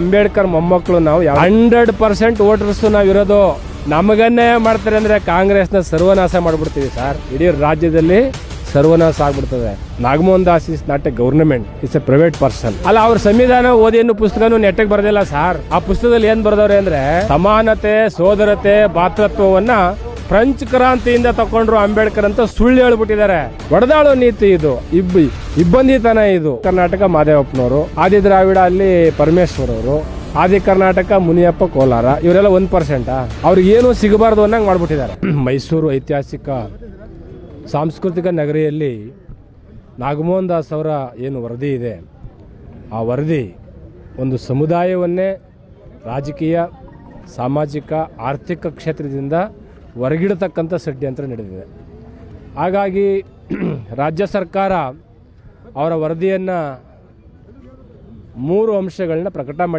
ಅಂಬೇಡ್ಕರ್ ಮೊಮ್ಮಕ್ಕಳು ನಾವು hundred percent voters ನಾವು ಇರೋದು ನಮಗನ್ನೇ ಮಾಡ್ತಾರೆ ಅಂದ್ರೆ ಕಾಂಗ್ರೆಸ್ನ ಸರ್ವನಾಶ ಮಾಡ್ಬಿಡ್ತೀವಿ ಸರ್. ಇಡೀ ರಾಜ್ಯದಲ್ಲಿ ಸರ್ವನಾಶ ಆಗ್ಬಿಡ್ತದೆ. Nagamohan Das is not a government it's a private person. ಅಲ್ಲ ಅವ್ರ ಸಂವಿಧಾನ ಓದಿ ಏನು ಪುಸ್ತಕನು ನೆಟ್ಟಿಗೆ ಬರದಿಲ್ಲ ಸರ್. ಆ ಪುಸ್ತಕದಲ್ಲಿ ಏನ್ ಬರ್ದವ್ರೆ ಅಂದ್ರೆ ಸಮಾನತೆ ಸೋದರತೆ ಭಾತೃತ್ವವನ್ನ ಫ್ರೆಂಚ್ ಕ್ರಾಂತಿಯಿಂದ ತಕೊಂಡ್ರು ಅಂಬೇಡ್ಕರ್ ಅಂತ ಸುಳ್ಳು ಹೇಳ್ಬಿಟ್ಟಿದ್ದಾರೆ. ಒಡೆದಾಳು ನೀತಿ ಇದು. ಇಬ್ಬಿ ಇಬ್ಬಂದಿತನ ಇದು. ಕರ್ನಾಟಕ ಮಾದೇವಪ್ಪನವರು, ಆದಿ ದ್ರಾವಿಡ ಅಲ್ಲಿ ಪರಮೇಶ್ವರ್ ಅವರು ಆದಿ ಕರ್ನಾಟಕ ಮುನಿಯಪ್ಪ ಕೋಲಾರ, ಇವರೆಲ್ಲ ಒಂದ್ ಪರ್ಸೆಂಟಾ ಅವ್ರಿಗೆ ಏನು ಸಿಗಬಾರ್ದು ಅನ್ನಂಗ್ ಮಾಡ್ಬಿಟ್ಟಿದ್ದಾರೆ. ಮೈಸೂರು ಐತಿಹಾಸಿಕ, ಸಾಂಸ್ಕೃತಿಕ ನಗರಿಯಲ್ಲಿ ನಾಗಮೋಹನ್ ದಾಸ್ ಅವರ ಏನು ವರದಿ ಇದೆ. ಆ ವರದಿ ಒಂದು ಸಮುದಾಯವನ್ನೇ ರಾಜಕೀಯ, ಸಾಮಾಜಿಕ, ಆರ್ಥಿಕ ಕ್ಷೇತ್ರದಿಂದ ಹೊರಗಿಡತಕ್ಕಂಥ ಷಡ್ಯಂತ್ರ ನಡೆದಿದೆ. ಹಾಗಾಗಿ ರಾಜ್ಯ ಸರ್ಕಾರ ಅವರ ವರದಿಯನ್ನು ಮೂರು ಅಂಶಗಳನ್ನ ಪ್ರಕಟ ಮಾಡಿದೆ.